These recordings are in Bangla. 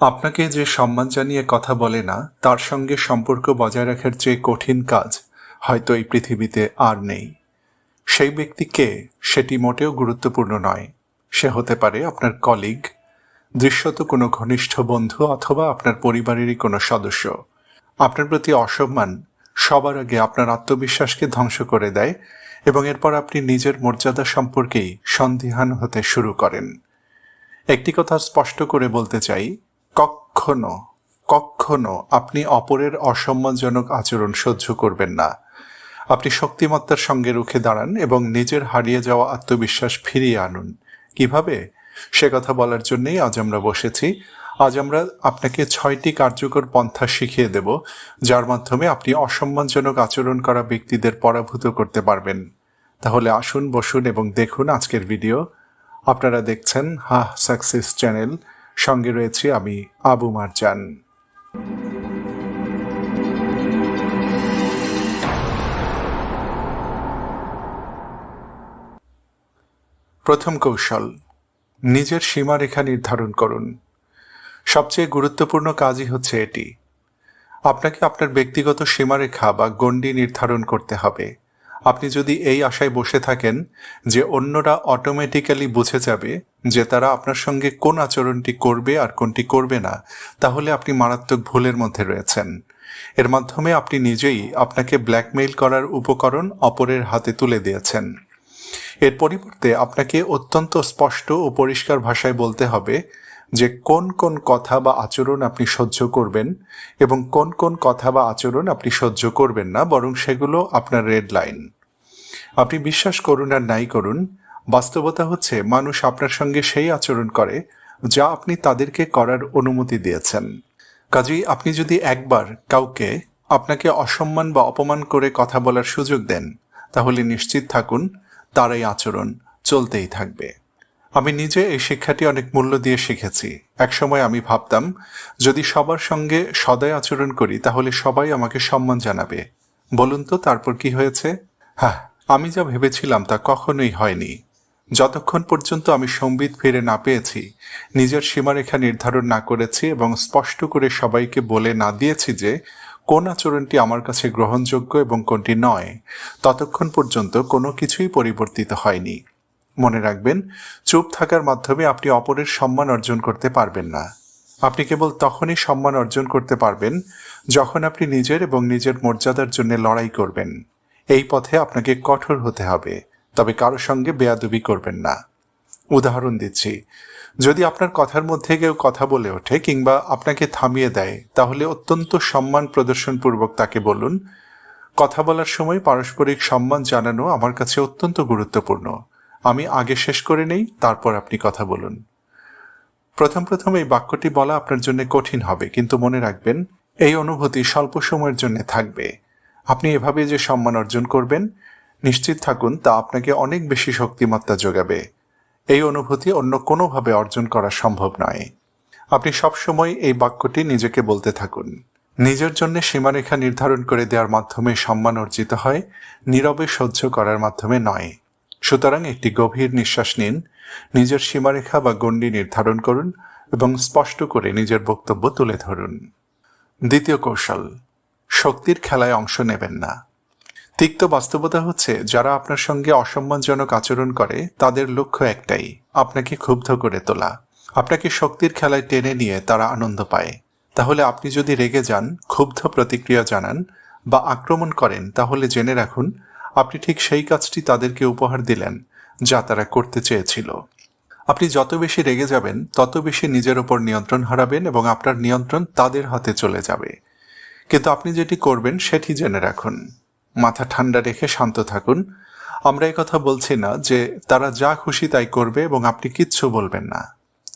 আপনাকে যে সম্মান জানিয়ে কথা বলে না, তার সঙ্গে সম্পর্ক বজায় রাখার চেয়ে কঠিন কাজ, হয়তো এই পৃথিবীতে আর নেই। সেই ব্যক্তি কে, সেটি মোটেও গুরুত্বপূর্ণ নয়। সে হতে পারে আপনার কলিগ, দৃশ্যত কোনো ঘনিষ্ঠ বন্ধু অথবা আপনার পরিবারেরই কোনো সদস্য। আপনার প্রতি অসম্মান সবার আগে আপনার আত্মবিশ্বাসকে ধ্বংস করে দেয় এবং এরপর আপনি নিজের মর্যাদা সম্পর্কেই সন্দিহান হতে শুরু করেন। একটি কথা স্পষ্ট করে বলতে চাই কখনো কখনো আপনি অপরের অসম্মানজনক আচরণ সহ্য করবেন না। আপনি শক্তিমত্তার সঙ্গে রুখে দাঁড়ান এবং নিজের হারিয়ে যাওয়া আত্মবিশ্বাস ফিরিয়ে আনুন। কীভাবে? সে কথা বলার জন্যই আজ আমরা বসেছি। আজ আমরা আপনাকে ছয়টি কার্যকর পন্থা শিখিয়ে দেব, যার মাধ্যমে আপনি অসম্মানজনক আচরণ করা ব্যক্তিদের পরাভূত করতে পারবেন। তাহলে আসুন, বসুন এবং দেখুন আজকের ভিডিও। আপনারা দেখছেন হা সাকসেস চ্যানেল। সঙ্গে রয়েছে আমি, আবু মারজান। প্রথম কৌশল, নিজের সীমারেখা নির্ধারণ করুন। সবচেয়ে গুরুত্বপূর্ণ কাজই হচ্ছে এটি। আপনাকে আপনার ব্যক্তিগত সীমারেখা বা গণ্ডি নির্ধারণ করতে হবে। আপনি যদি এই আশায় বসে থাকেন যে অন্যরা অটোমেটিক্যালি বুঝে যাবে যে তারা আপনার সঙ্গে কোন আচরণটি করবে আর কোনটি করবে না, তাহলে আপনি মারাত্মক ভুলের মধ্যে রয়েছেন। এর মাধ্যমে আপনি নিজেই আপনাকে ব্ল্যাকমেইল করার উপকরণ অপরের হাতে তুলে দিয়েছেন। এর পরিবর্তে আপনাকে অত্যন্ত স্পষ্ট ও পরিষ্কার ভাষায় বলতে হবে যে কোন কোন কথা বা আচরণ আপনি সহ্য করবেন এবং কোন কোন কথা বা আচরণ আপনি সহ্য করবেন না, বরং সেগুলো আপনার রেড লাইন আপনি বিশ্বাস করুন আর নাই করুন, বাস্তবতা হচ্ছে মানুষ আপনার সঙ্গে সেই আচরণ করে যা আপনি তাদেরকে করার অনুমতি দিয়েছেন। কাজেই আপনি যদি একবার কাউকে আপনাকে অসম্মান বা অপমান করে কথা বলার সুযোগ দেন, তাহলে নিশ্চিত থাকুন তার এই আচরণ চলতেই থাকবে। আমি নিজে এই শিক্ষাটি অনেক মূল্য দিয়ে শিখেছি। একসময় আমি ভাবতাম, যদি সবার সঙ্গে সদয় আচরণ করি, তাহলে সবাই আমাকে সম্মান জানাবে। বলুন তো, তারপর কি হয়েছে? হ্যাঁ আমি যা ভেবেছিলাম তা কখনোই হয়নি। যতক্ষণ পর্যন্ত আমি সম্বিত ফিরে না পেয়েছি, নিজের সীমারেখা নির্ধারণ না করেছি এবং স্পষ্ট করে সবাইকে বলে না দিয়েছি যে, কোন আচরণটি আমার কাছে গ্রহণযোগ্য এবং কোনটি নয়, ততক্ষণ পর্যন্ত কোনো কিছুই পরিবর্তিত হয়নি। মনে রাখবেন, চুপ থাকার মাধ্যমে আপনি অপরের সম্মান অর্জন করতে পারবেন না। আপনি কেবল তখনই সম্মান অর্জন করতে পারবেন যখন আপনি নিজের এবং নিজের মর্যাদার জন্য লড়াই করবেন। এই পথে আপনাকে কঠোর হতে হবে, তবে কারও সঙ্গে বেয়াদবি করবেন না। উদাহরণ দিচ্ছি, যদি আপনার কথার মধ্যে কেউ কথা বলে ওঠে কিংবা আপনাকে থামিয়ে দেয়, তাহলে অত্যন্ত সম্মান প্রদর্শনপূর্বক তাকে বলুন, কথা বলার সময় পারস্পরিক সম্মান জানানো আমার কাছে অত্যন্ত গুরুত্বপূর্ণ। আমি আগে শেষ করে নেই, তারপর আপনি কথা বলুন। প্রথম প্রথম এই বাক্যটি বলা আপনার জন্য কঠিন হবে, কিন্তু মনে রাখবেন, এই অনুভূতি স্বল্প সময়ের জন্য থাকবে। আপনি এভাবে যে সম্মান অর্জন করবেন, নিশ্চিত থাকুন, তা আপনাকে অনেক বেশি শক্তিমত্তা যোগাবে। এই অনুভূতি অন্য কোনোভাবে অর্জন করা সম্ভব নয়। আপনি সবসময় এই বাক্যটি নিজেকে বলতে থাকুন। নিজের জন্য সীমারেখা নির্ধারণ করে দেওয়ার মাধ্যমে সম্মান অর্জিত হয়, নীরবে সহ্য করার মাধ্যমে নয়। সুতরাং একটি গভীর নিঃশ্বাস নিন, নিজের সীমারেখা বা গণ্ডি নির্ধারণ করুন এবং স্পষ্ট করে নিজের বক্তব্য তুলে ধরুন। দ্বিতীয় কৌশল, শক্তির খেলায় অংশ নেবেন না। তিক্ত বাস্তবতা হচ্ছে, যারা আপনার সঙ্গে অসম্মানজনক আচরণ করে, তাদের লক্ষ্য একটাই, আপনাকে ক্ষুব্ধ করে তোলা। আপনাকে শক্তির খেলায় টেনে নিয়ে তারা আনন্দ পায়। তাহলে আপনি যদি রেগে যান, ক্ষুব্ধ প্রতিক্রিয়া জানান বা আক্রমণ করেন, তাহলে জেনে রাখুন আপনি ঠিক সেই কাজটি তাদেরকে উপহার দিলেন, যা তারা করতে চেয়েছিল। আপনি যত বেশি রেগে যাবেন, তত বেশি নিজের ওপর নিয়ন্ত্রণ হারাবেন এবং আপনার নিয়ন্ত্রণ তাদের হাতে চলে যাবে। কিন্তু আপনি যেটি করবেন, সেটি জেনে রাখুন। মাথা ঠান্ডা রেখে শান্ত থাকুন। আমরা কথা বলছি না যে তারা যা খুশি তাই করবে এবং আপনি কিচ্ছু বলবেন না।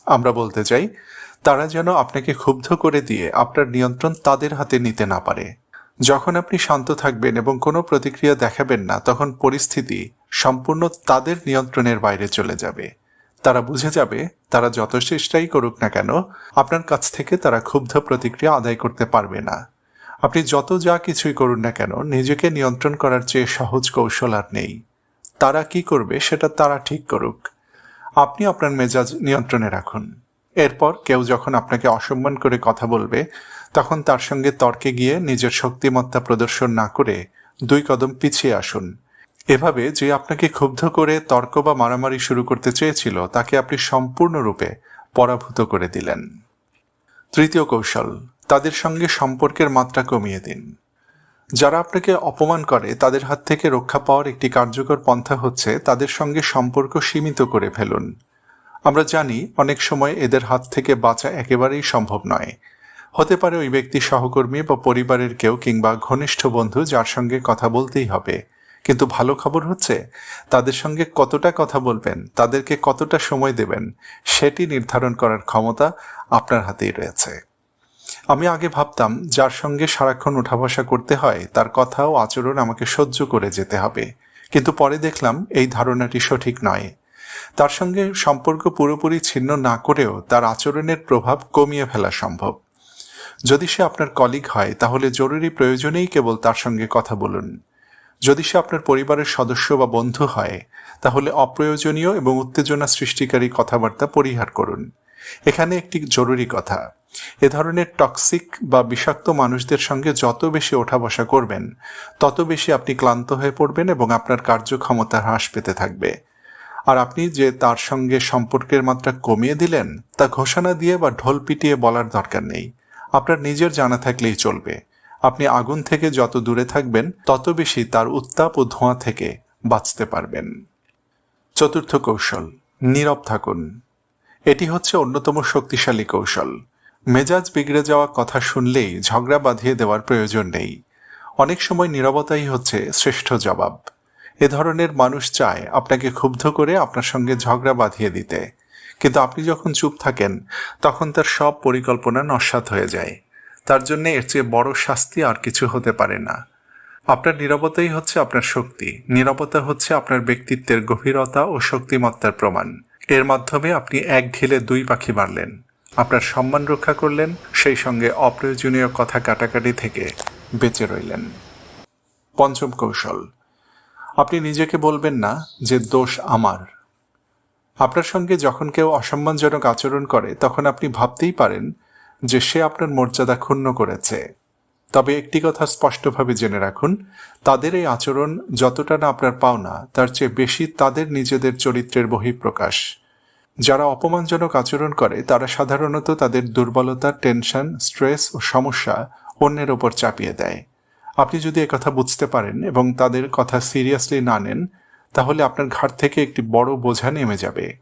আমরা বলতে চাই, তারা যেন আপনাকে ক্ষুব্ধ করে দিয়ে আপনার নিয়ন্ত্রণ তাদের হাতে নিতে না পারে। যখন আপনি শান্ত থাকবেন এবং কোনো প্রতিক্রিয়া দেখাবেন না, তখন পরিস্থিতি সম্পূর্ণ তাদের নিয়ন্ত্রণের বাইরে চলে যাবে। তারা বুঝে যাবে, তারা যত চেষ্টাই করুক না কেন, আপনার কাছ থেকে তারা ক্ষুব্ধ প্রতিক্রিয়া আদায় করতে পারবে না। আপনি যত যা কিছুই করুন না কেন, নিজেকে নিয়ন্ত্রণ করার চেয়ে সহজ কৌশল আর নেই। তারা কি করবে, সেটা তারা ঠিক করুক। আপনি আপনার মেজাজ নিয়ন্ত্রণে রাখুন। এরপর কেউ যখন আপনাকে অসম্মান করে কথা বলবে, তখন তার সঙ্গে তর্কে গিয়ে নিজের শক্তিমত্তা প্রদর্শন না করে দুই কদম পিছিয়ে আসুন। এভাবে যে আপনাকে ক্ষুব্ধ করে তর্ক বা মারামারি শুরু করতে চেয়েছিল, তাকে আপনি সম্পূর্ণরূপে পরাভূত করে দিলেন। তৃতীয় কৌশল, তাদের সঙ্গে সম্পর্কের মাত্রা কমিয়ে দিন। যারা আপনাকে অপমান করে, তাদের হাত থেকে রক্ষা পাওয়ার একটি কার্যকর পন্থা হচ্ছে তাদের সঙ্গে সম্পর্ক সীমিত করে ফেলুন। আমরা জানি অনেক সময় এদের হাত থেকে বাঁচা একেবারেই সম্ভব নয়। হতে পারে ওই ব্যক্তি সহকর্মী বা পরিবারের কেউ কিংবা ঘনিষ্ঠ বন্ধু যার সঙ্গে কথা বলতেই হবে। কিন্তু ভালো খবর হচ্ছে, তাদের সঙ্গে কতটা কথা বলবেন, তাদেরকে কতটা সময় দেবেন, সেটি নির্ধারণ করার ক্ষমতা আপনার হাতেই রয়েছে। আমি আগে ভাবতাম, যার সঙ্গে সারাক্ষণ উঠা বসা করতে হয়, তার কথা ও আচরণ আমাকে সহ্য করে যেতে হবে। কিন্তু পরে দেখলাম, এই ধারণাটি সঠিক নয়। তার সঙ্গে সম্পর্ক পুরোপুরি ছিন্ন না করেও তার আচরণের প্রভাব কমিয়ে ফেলা সম্ভব। যদি সে আপনার কলিগ হয়, তাহলে জরুরি প্রয়োজনেই কেবল তার সঙ্গে কথা বলুন। যদি সে আপনার পরিবারের সদস্য বা বন্ধু হয়, তাহলে অপ্রয়োজনীয় এবং উত্তেজনা সৃষ্টিকারী কথাবার্তা পরিহার করুন। এখানে একটি জরুরি কথা। এ ধরনের টক্সিক বা বিষাক্ত মানুষদের সঙ্গে যত বেশি ওঠা বসা করবেন, তত বেশি আপনি ক্লান্ত হয়ে পড়বেন এবং আপনার কার্যক্ষমতা হ্রাস পেতে থাকবে। আর আপনি যে তার সঙ্গে সম্পর্কের মাত্রা কমিয়ে দিলেন, তা ঘোষণা দিয়ে বা ঢোল পিটিয়ে বলার দরকার নেই। আপনার নিজের জানা থাকলেই চলবে। আপনি আগুন থেকে যত দূরে থাকবেন, তত বেশি তার উত্তাপ ও ধোঁয়া থেকে বাঁচতে পারবেন। চতুর্থ কৌশল, নীরব থাকুন। এটি হচ্ছে অন্যতম শক্তিশালী কৌশল। মেজাজ বিগড়ে যাওয়া কথা শুনলেই ঝগড়া বাঁধিয়ে দেওয়ার প্রয়োজন নেই। অনেক সময় নীরবতাই হচ্ছে শ্রেষ্ঠ জবাব। এ ধরনের মানুষ চায় আপনাকে ক্ষুব্ধ করে আপনার সঙ্গে ঝগড়া বাঁধিয়ে দিতে। কিন্তু আপনি যখন চুপ থাকেন, তখন তার সব পরিকল্পনা নস্বাত হয়ে যায়। তার জন্য এর চেয়ে বড় শাস্তি আর কিছু হতে পারে না। আপনার নিরাপত্তাই হচ্ছে আপনার শক্তি। নিরাপত্তা হচ্ছে আপনার ব্যক্তিত্বের গভীরতা ও শক্তিমত্তার প্রমাণ। এর মাধ্যমে আপনি এক ঢিলে দুই পাখি মারলেন। আপনার সম্মান রক্ষা করলেন, সেই সঙ্গে অপ্রয়োজনীয় কথা কাটাকাটি থেকে বেঁচে রইলেন। পঞ্চম কৌশল। আপনি নিজেকে বলবেন না যে দোষ আমার। আপনার সঙ্গে যখন কেউ অসম্মানজনক আচরণ করে, তখন আপনি ভাবতেই পারেন যে সে আপনার মর্যাদা ক্ষুণ্ণ করেছে। তবে একটি কথা স্পষ্টভাবে জেনে রাখুন, তাদের এই আচরণ যতটা না আপনার পাওনা, তার চেয়ে বেশি তাদের নিজেদের চরিত্রের বহিঃপ্রকাশ। যারা অপমানজনক আচরণ করে, তারা সাধারণত তাদের দুর্বলতা, টেনশন, স্ট্রেস ও সমস্যা অন্যের ওপর চাপিয়ে দেয়। আপনি যদি কথা বুঝতে পারেন এবং তাদের কথা সিরিয়াসলি না নেন, তাহলে আপনার ঘাট থেকে একটি বড় বোঝা নেমে যাবে।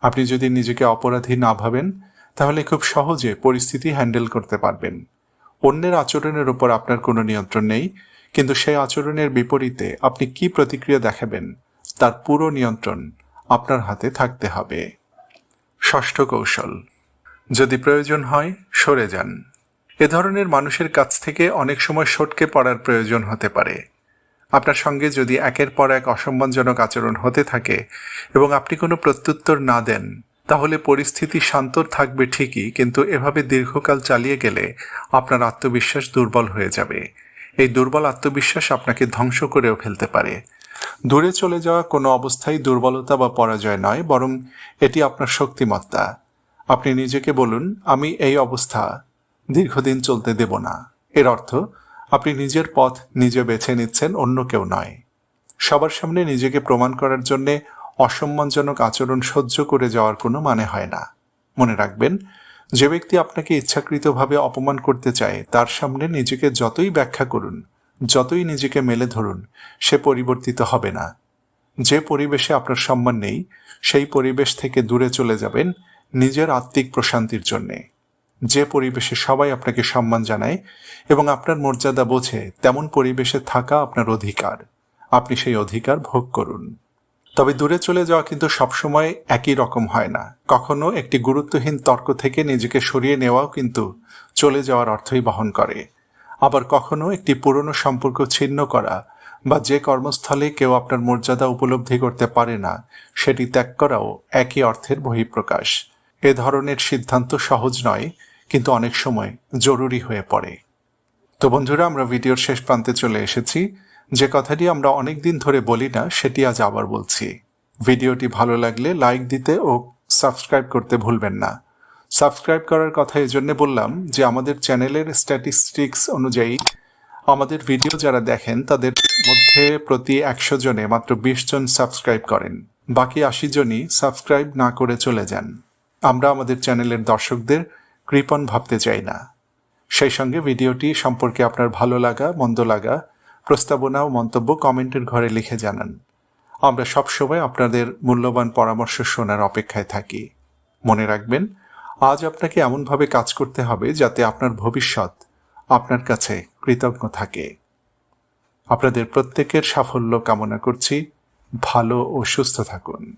আপনি যদি নিজেকে অপরাধী না ভাবেন, তাহলে খুব সহজে পরিস্থিতি হ্যান্ডেল করতে পারবেন। অন্যের আচরণের উপর আপনার কোনো নিয়ন্ত্রণ নেই, কিন্তু সেই আচরণের বিপরীতে আপনি কি প্রতিক্রিয়া দেখাবেন, তার পুরো নিয়ন্ত্রণ আপনার হাতে থাকতে হবে। ষষ্ঠ কৌশল, যদি প্রয়োজন হয় সরে যান। এ ধরনের মানুষের কাছ থেকে অনেক সময় সটকে পড়ার প্রয়োজন হতে পারে। আপনার সঙ্গে যদি একের পর এক অসম্মানজনক আচরণ হতে থাকে এবং আপনি কোনো প্রত্যুত্তর না দেন, তাহলে পরিস্থিতি শান্ত থাকবে ঠিকই, কিন্তু এভাবে দীর্ঘকাল চালিয়ে গেলে আপনার আত্মবিশ্বাস দুর্বল হয়ে যাবে। এই দুর্বল আত্মবিশ্বাস আপনাকে ধ্বংস করেও ফেলতে পারে। দূরে চলে যাওয়া কোনো অবস্থায় দুর্বলতা বা পরাজয় নয়, বরং এটি আপনার শক্তিমত্তা। আপনি নিজেকে বলুন, আমি এই অবস্থা দীর্ঘদিন চলতে দেব না। এর অর্থ, আপনি নিজের পথ নিজে বেছে নিচ্ছেন, অন্য কেউ নয়। সবার সামনে নিজেকে প্রমাণ করার জন্যে অসম্মানজনক আচরণ সহ্য করে যাওয়ার কোনো মানে হয় না। মনে রাখবেন, যে ব্যক্তি আপনাকে ইচ্ছাকৃতভাবে অপমান করতে চায়, তার সামনে নিজেকে যতই ব্যাখ্যা করুন, যতই নিজেকে মেলে ধরুন, সে পরিবর্তিত হবে না। যে পরিবেশে আপনার সম্মান নেই, সেই পরিবেশ থেকে দূরে চলে যাবেন নিজের আত্মিক প্রশান্তির জন্যে। যে পরিবেশে সবাই আপনাকে সম্মান জানায় এবং আপনার মর্যাদা বোঝে, তেমন পরিবেশে থাকা আপনার অধিকার। আপনি সেই অধিকার ভোগ করুন। তবে দূরে চলে যাওয়া কিন্তু সবসময় একই রকম হয় না। কখনো একটি গুরুত্বহীন তর্ক থেকে নিজেকে সরিয়ে নেওয়াও কিন্তু চলে যাওয়ার অর্থই বহন করে। আবার কখনো একটি পুরনো সম্পর্ক ছিন্ন করা বা যে কর্মস্থলে কেউ আপনার মর্যাদা উপলব্ধি করতে পারে না, সেটি ত্যাগ করাও একই অর্থের বহিঃপ্রকাশ। এ ধরনের সিদ্ধান্ত সহজ নয় কিন্তু অনেক সময় জরুরি হয়ে পড়ে। তো বন্ধুরা, আমরা ভিডিওর শেষ প্রান্তে চলে এসেছি। যে কথাটি আমরা অনেক দিন ধরে বলি না, সেটি আজ আবার বলছি। ভিডিওটি ভালো লাগলে লাইক দিতে ও সাবস্ক্রাইব করতে ভুলবেন না। সাবস্ক্রাইব করার কথা এই এজন্য বললাম যে, আমাদের চ্যানেলের স্ট্যাটিস্টিক্স অনুযায়ী আমাদের ভিডিও যারা দেখেন, তাদের মধ্যে প্রতি একশো জনে মাত্র বিশ জন সাবস্ক্রাইব করেন। বাকি আশি জনই সাবস্ক্রাইব না করে চলে যান। আমরা আমাদের চ্যানেলের দর্শকদের কৃপণ ভাবতে চাই না। সেই সঙ্গে ভিডিওটি সম্পর্কে আপনার ভালো লাগা, মন্দ লাগা, প্রস্তাবনা ও মন্তব্য কমেন্টের ঘরে লিখে জানান। আমরা সবসময় আপনাদের মূল্যবান পরামর্শ শোনার অপেক্ষায় থাকি। মনে রাখবেন, আজ আপনাকে এমনভাবে কাজ করতে হবে যাতে আপনার ভবিষ্যৎ আপনার কাছে কৃতজ্ঞ থাকে। আপনাদের প্রত্যেকের সাফল্য কামনা করছি। ভালো ও সুস্থ থাকুন।